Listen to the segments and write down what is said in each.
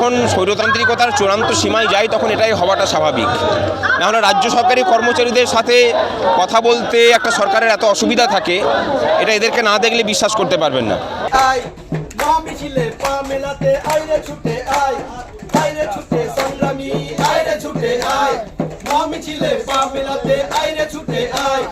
যখন স্বৈরতান্ত্রিকতার চূড়ান্ত সীমায় যায় তখন এটাই হওয়াটা স্বাভাবিক। নাহলে রাজ্য সরকারি কর্মচারীদের সাথে কথা বলতে একটা সরকারের এত অসুবিধা থাকে, এটা এদেরকে না দেখলে বিশ্বাস করতে পারবেন না। ছুটে, আয়।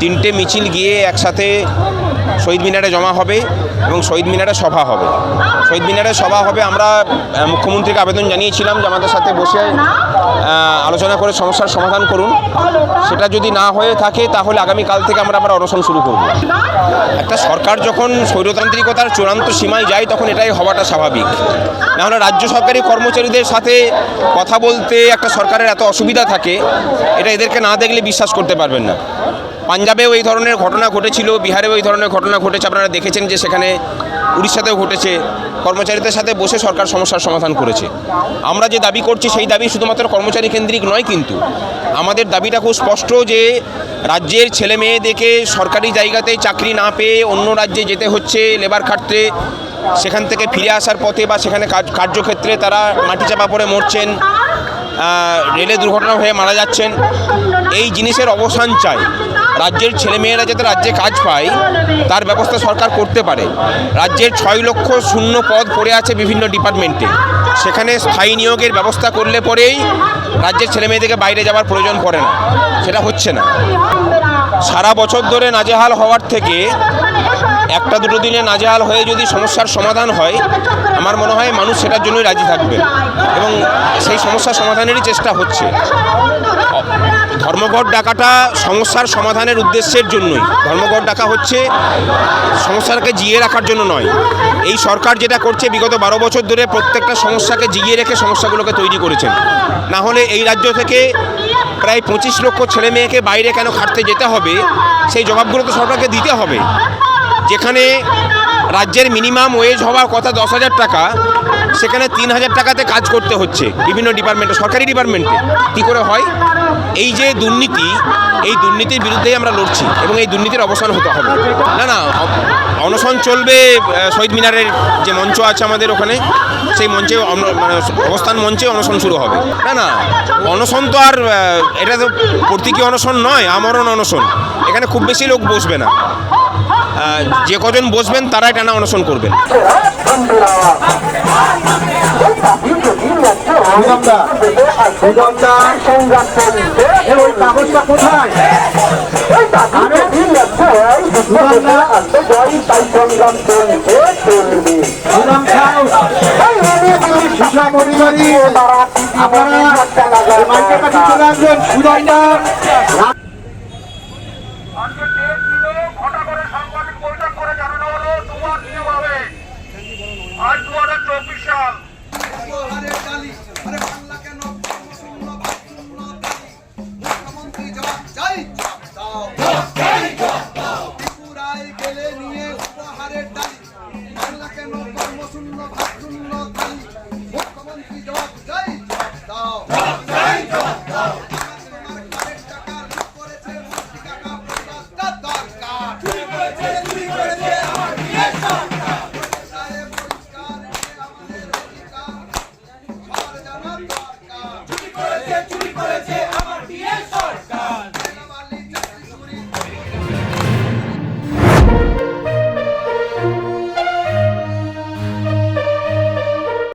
তিনটে মিছিল গিয়ে একসাথে শহীদ মিনারে জমা হবে এবং শহীদ মিনারে সভা হবে। শহীদ মিনারে সভা হবে আমরা মুখ্যমন্ত্রীকে আবেদন জানিয়েছিলাম যে আমাদের সাথে বসে আলোচনা করে সমস্যার সমাধান করুন। সেটা যদি না হয়ে থাকে তাহলে আগামীকাল থেকে আমরা আবার অনশন শুরু করব। একটা সরকার যখন স্বৈরতান্ত্রিকতার চূড়ান্ত সীমায় যায় তখন এটাই হওয়াটা স্বাভাবিক। নাহলে রাজ্য সরকারি কর্মচারীদের সাথে কথা বলতে একটা সরকারের এত অসুবিধা থাকে, এটা এদেরকে না দেখলে বিশ্বাস করতে পারবেন না। পাঞ্জাবেও এই ধরনের ঘটনা ঘটেছিল, বিহারেও এই ধরনের ঘটনা ঘটেছে। আপনারা দেখেছেন যে সেখানে উড়িষ্যাতেও ঘটেছে। কর্মচারীদের সাথে বসে সরকার সমস্যার সমাধান করেছে। আমরা যে দাবি করছি, সেই দাবি শুধুমাত্র কর্মচারী কেন্দ্রিক নয় কিন্তু আমাদের দাবিটা খুব স্পষ্ট যে রাজ্যের ছেলে মেয়েদেরকে সরকারি জায়গাতে চাকরি না পেয়ে অন্য রাজ্যে যেতে হচ্ছে, লেবার খাটতে, সেখান থেকে ফিরে আসার পথে বা সেখানে কার্যক্ষেত্রে তারা মাটি চাপা পড়ে মরছেন রেলে দুর্ঘটনা হয়ে মারা যাচ্ছেন। এই জিনিসের অবসান চাই। রাজ্যের ছেলেমেয়েরা যাতে রাজ্যে কাজ পায়, তার ব্যবস্থা সরকার করতে পারে। রাজ্যের ছয় লক্ষ শূন্য পদ পড়ে আছে বিভিন্ন ডিপার্টমেন্টে। সেখানে স্থায়ী নিয়োগের ব্যবস্থা করলে পরেই রাজ্যের ছেলেমেয়েদেরকে বাইরে যাওয়ার প্রয়োজন পড়ে না। সেটা হচ্ছে না। সারা বছর ধরে নাজেহাল হওয়ার থেকে একটা দুটো দিনে নাজাল হয়ে যদি সমস্যার সমাধান হয়, আমার মনে হয় মানুষ সেটার জন্যই রাজি থাকবে। এবং সেই সমস্যার সমাধানেরই চেষ্টা হচ্ছে। ধর্মঘট ডাকাটা সমস্যার সমাধানের উদ্দেশ্যের জন্যই। ধর্মঘট ডাকা হচ্ছে সমস্যাটাকে জিয়ে রাখার জন্য নয়। এই সরকার যেটা করছে, বিগত বারো বছর ধরে প্রত্যেকটা সমস্যাকে জিয়ে রেখে সমস্যাগুলোকে তৈরি করেছেন। না হলে এই রাজ্য থেকে প্রায় পঁচিশ লক্ষ ছেলে মেয়েকে বাইরে কেন খাটতে যেতে হবে, সেই জবাবগুলো তো সরকারকে দিতে হবে। যেখানে রাজ্যের মিনিমাম ওয়েজ হওয়ার কথা দশ হাজার টাকা, সেখানে তিন হাজার টাকাতে কাজ করতে হচ্ছে বিভিন্ন ডিপার্টমেন্টে সরকারি ডিপার্টমেন্টে কী করে হয়? এই যে দুর্নীতি, এই দুর্নীতির বিরুদ্ধেই আমরা লড়ছি এবং এই দুর্নীতির অবসান হতে হবে। না না অনশন চলবে শহীদ মিনারের যে মঞ্চ আছে আমাদের ওখানে, সেই মঞ্চে মানে অবস্থান মঞ্চে অনশন শুরু হবে। না না, অনশন তো আর এটা তো প্রতীকী অনশন নয়, আমরণ অনশন। এখানে খুব বেশি লোক বসবে না। যে কজন বসবেন তারাই টানা অনশন করবেন। আপনারা 와우.